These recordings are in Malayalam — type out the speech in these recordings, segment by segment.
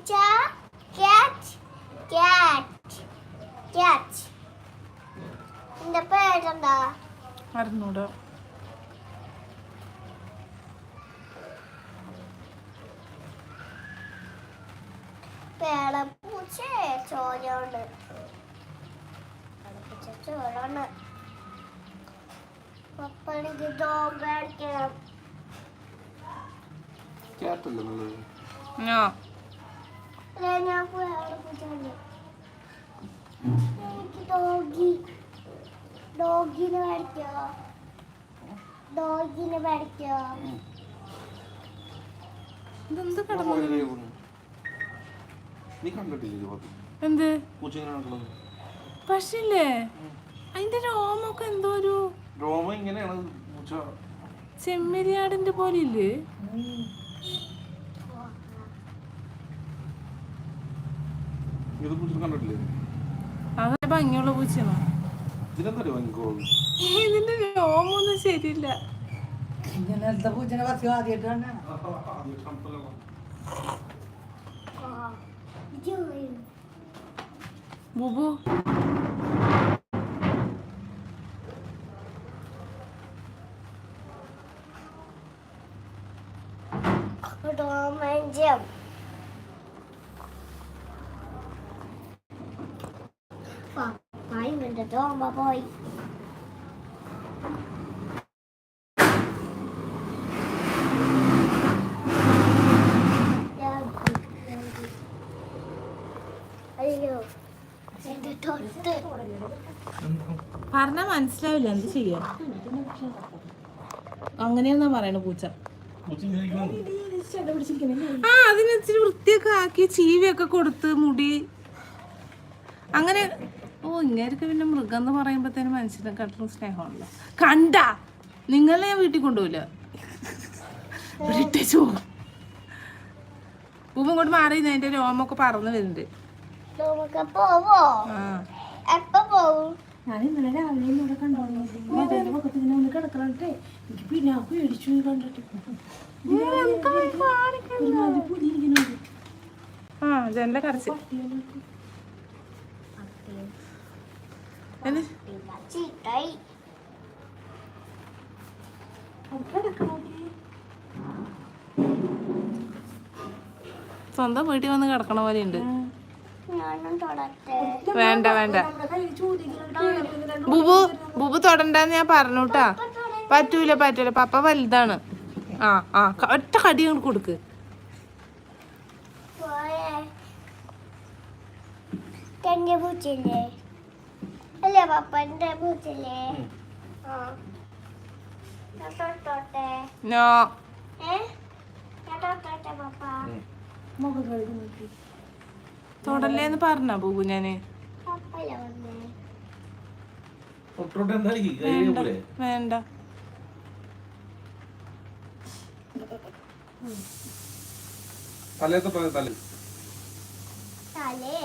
പൂച്ച ക്യാറ്റ് ക്യാറ്റ് ക്യാറ്റ് എന്റെ പേരെന്താ അറിഞ്ഞൂടാ പേള പൂച്ച ചോരണ്ട് പൂച്ച ചോരണ്ട് പപ്പണിക്ക് ഡോഗ് അടിക്കണം ക്യാറ്റല്ലേ നല്ലത് ഞാ അല്ലേ ഞാൻ പേള പൂച്ച എനിക്ക് ഡോഗി ഡോഗിനെ മേടിക്കോ ഡോഗിനെ വരയ്ക്കോ. ഇതെന്ത് കട വളരെ ഗുണം. നീ കണ്ടിട്ടില്ലേ എന്ത്? പൂച്ച ഇങ്ങനെ നടക്കുന്നത്? പക്ഷേ ഇല്ലേ അതിന്റെ രോമൊക്കെ എന്തോ ഒരു രോമ ഇങ്ങനെയാണ് ചെമ്മരിയാടിന്റെ പോലെ ഇല്ലേ? ഇത് പൂച്ച കണ്ടിട്ടില്ലേ? അത് ഭംഗിയുള്ള പൂച്ചയാണോ? ഇതിനെന്താ ഭയങ്കര ഇതിന്റെ രോമൊന്നും ശരിയില്ല. ഇങ്ങനത്തെ പൂച്ചനെ കുറച്ച് ആദ്യമായിട്ട് ജോയി ബുബു. എന്റെ തൊട്ട് പറഞ്ഞാ മനസ്സിലാവില്ല എന്ത് ചെയ്യാ? അങ്ങനെയാന്നാ പറയണ പൂച്ച. ആ അതിന് ഇച്ചിരി വൃത്തിയൊക്കെ ആക്കി ചീവിയൊക്കെ കൊടുത്ത് മുടി. അങ്ങനെ ഓ ഇങ്ങനെയൊക്കെ പിന്നെ മൃഗം എന്ന് പറയുമ്പോഴത്തേനും മനുഷ്യനെക്കാട്ടിലും സ്നേഹമാണല്ലോ കണ്ട! നിങ്ങളെ ഞാൻ വീട്ടിൽ കൊണ്ടുപോയില്ല ബ്രിട്ടീഷ് പോകും പൂവ് ഇങ്ങോട്ട് മാറി അതിന്റെ രോമൊക്കെ പറന്ന് വരുന്നുണ്ട്. ആ. ഞാൻ ഇന്നലെ രാവിലെ ഇവിടെ കണ്ടോളൂ എനിക്ക് പിന്നെ പേടിച്ചു കണ്ടിട്ട്. ജനല കടച്ച് എന്ത് ചീട്ടായി അത് കിടക്കണോ സ്വന്തം വീട്ടിൽ വന്ന് കിടക്കണ പോലെ ഉണ്ട്. വേണ്ട വേണ്ട. ബുബു ബുബു തൊടണ്ടെന്ന് ഞാൻ പറഞ്ഞുട്ടാ. പറ്റൂല പറ്റൂല. പപ്പ വലുതാണ്. ആ ആ ഒറ്റ കടി കൊണ്ട് കൊടുക്ക്. പൂച്ചല്ലേ അല്ലേ പപ്പന്റെ പൂച്ചല്ലേ? തൊട്ടോട്ടെ. നോ. തൊട്ടോട്ടെ പപ്പ. തൊടല്ലേന്ന് പറഞ്ഞ ബുബു ഞാൻ? വേണ്ട തലേ. തലേ? തല തലേ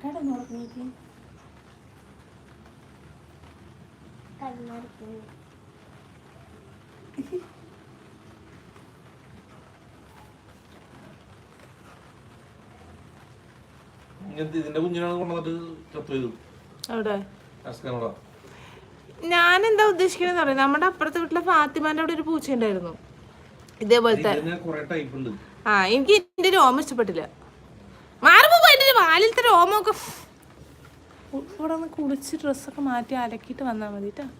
കിടന്നുറങ്ങി ഇങ്ങനത്തെ ഇതിന്റെ കുഞ്ഞിനാണ് കൊണ്ടുവന്നിട്ട് ചത്തു ചെയ്തു അവിടെ? അസ്കാനോടാ ഞാൻ എന്താ ഉദ്ദേശിക്കണെന്ന് പറയാം നമ്മുടെ അപ്പുറത്തെ വീട്ടിലെ ഫാത്തിമാന്റെ അവിടെ ഒരു പൂച്ച ഉണ്ടായിരുന്നു ഇതേപോലത്തെ. ഇതിന് കുറെ ടൈപ്പ് ഉണ്ട്. ആ എനിക്ക് എന്റെ രോമം ഇഷ്ടപ്പെട്ടില്ല. മാറുമ്പോ എന്റെ വാലിലത്തെ രോമൊക്കെ ഇവിടെ ഒന്ന് കുളിച്ച് ഡ്രസ്സൊക്കെ മാറ്റി അലക്കിയിട്ട് വന്നാ മതി ആയി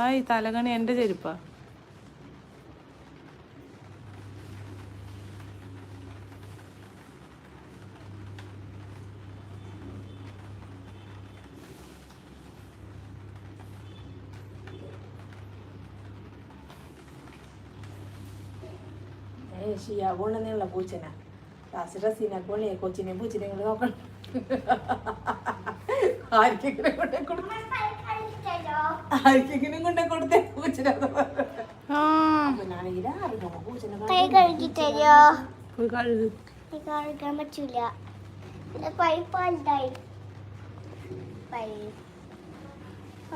ആയ് തലകണി എന്റെ ചെരുപ്പാ. ഷിയാ പൂച്ചന. സീന നോക്കണം. ആർക്കെങ്കിലും കൊണ്ടേ കൊടുത്ത ആർക്കെങ്കിലും കൊണ്ടേ കൊടുത്തേ പൂച്ചനെ കഴുകു കൈ കഴുകാൻ പറ്റൂല. പൈ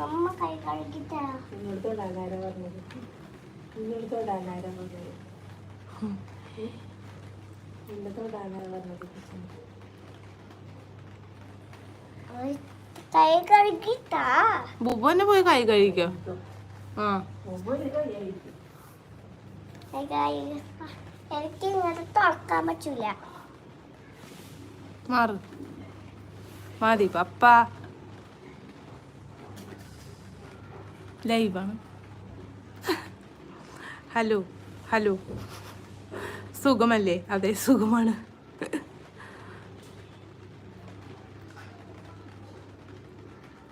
അമ്മ കൈ കഴുകി തരാം. നിന്നോട് തൊടാനാരാ പറഞ്ഞത്? നിന്നോട് തൊടാനാരാ പറഞ്ഞത്? നിന്നെ തൊടാനാരാ പറഞ്ഞത് ഓയ്, കൈ കഴുകിട്ടാ? ബുബു പോയി കൈ കഴിക്കോ ആ. എനിക്ക് ഇങ്ങോട്ട് തുറക്കാൻ പറ്റൂല. മാറ്. മതി പപ്പ. ലൈവാണ്. Hello hello. സുഖമല്ലേ? അതെ സുഖമാണ്.